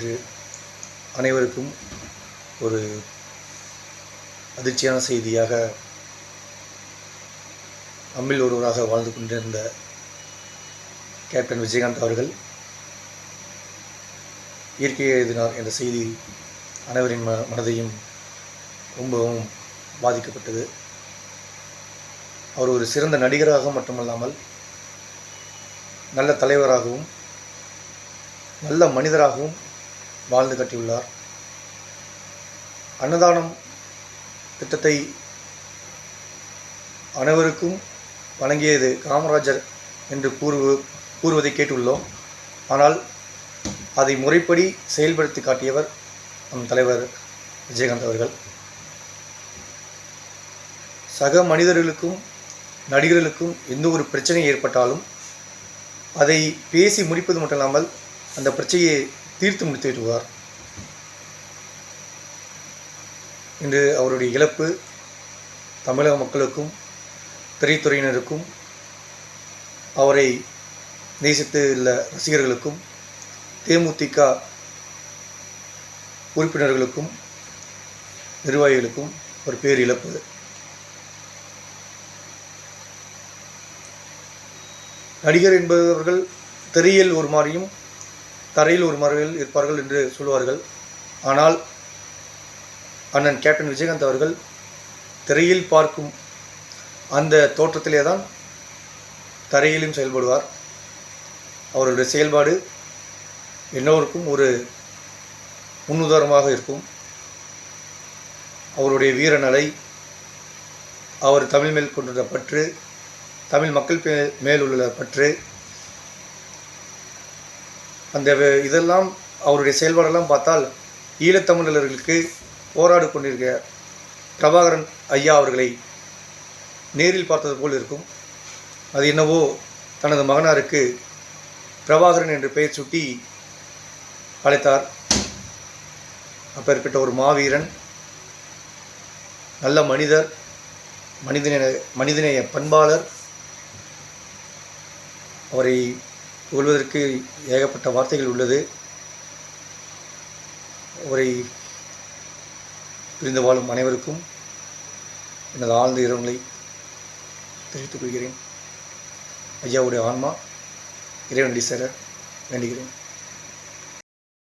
இது அனைவருக்கும் ஒரு அதிர்ச்சியான செய்தியாக நம்மில் ஒருவராக வாழ்ந்து கொண்டிருந்த கேப்டன் விஜயகாந்த் அவர்கள் இயற்கையை எழுதினார் என்ற செய்தி அனைவரின் ம மனதையும் ரொம்பவும் பாதிக்கப்பட்டது. அவர் ஒரு சிறந்த நடிகராக மட்டுமல்லாமல் நல்ல தலைவராகவும் நல்ல மனிதராகவும் வாழ்ந்து காட்டியுள்ளார். அன்னதானம் திட்டத்தை அனைவருக்கும் வழங்கியது காமராஜர் என்று கூறு கூறுவதை கேட்டுள்ளோம். ஆனால் அதை முறைப்படி செயல்படுத்தி காட்டியவர் நம் தலைவர் விஜயகாந்த் அவர்கள். சக மனிதர்களுக்கும் நடிகர்களுக்கும் எந்த ஒரு பிரச்சனை ஏற்பட்டாலும் அதை பேசி முடிப்பது மட்டும் இல்லாமல் அந்த பிரச்சனையை தீர்த்து முடித்து விடுவார் இன்று அவருடைய இழப்பு தமிழக மக்களுக்கும் திரைத்துறையினருக்கும் அவரை நேசித்து உள்ள ரசிகர்களுக்கும் தேமுதிக உறுப்பினர்களுக்கும் நிர்வாகிகளுக்கும் ஒரு பேர் இழப்பு. நடிகர் என்பவர்கள் திரையில் ஒரு மாதிரியும் தரையில் ஒரு மாதிரியில் இருப்பார்கள் என்று சொல்லுவார்கள். ஆனால் அண்ணன் கேப்டன் விஜயகாந்த் அவர்கள் திரையில் பார்க்கும் அந்த தோற்றத்திலே தான் தரையிலும் செயல்படுவார். அவருடைய செயல்பாடு எல்லோருக்கும் ஒரு முன்னுதாரணமாக இருக்கும். அவருடைய வீரநலை அவர் தமிழ் மேல் கொண்டுள்ள பற்று தமிழ் மக்கள் மேல் உள்ள பற்று அந்த இதெல்லாம் அவருடைய செயல்பாடெல்லாம் பார்த்தால் ஈழத்தமிழர்களுக்கு போராடி கொண்டிருக்கிற பிரபாகரன் ஐயா அவர்களை நேரில் பார்த்தது போல் இருக்கும். அது என்னவோ தனது மகனாருக்கு பிரபாகரன் என்று பெயர் சுட்டி அழைத்தார். அப்பேற்பட்ட ஒரு மாவீரன் நல்ல மனிதர் மனிதநேய மனிதநேய பண்பாளர். அவரை புகழ்வதற்கு ஏகப்பட்ட வார்த்தைகள் உள்ளது. அவரை பிரிந்து வாழும் அனைவருக்கும் எனது ஆழ்ந்த இரங்கலை தெரிவித்துக் கொள்கிறேன். ஐயாவுடைய ஆன்மா இறைவனடி சேர வேண்டுகிறேன்.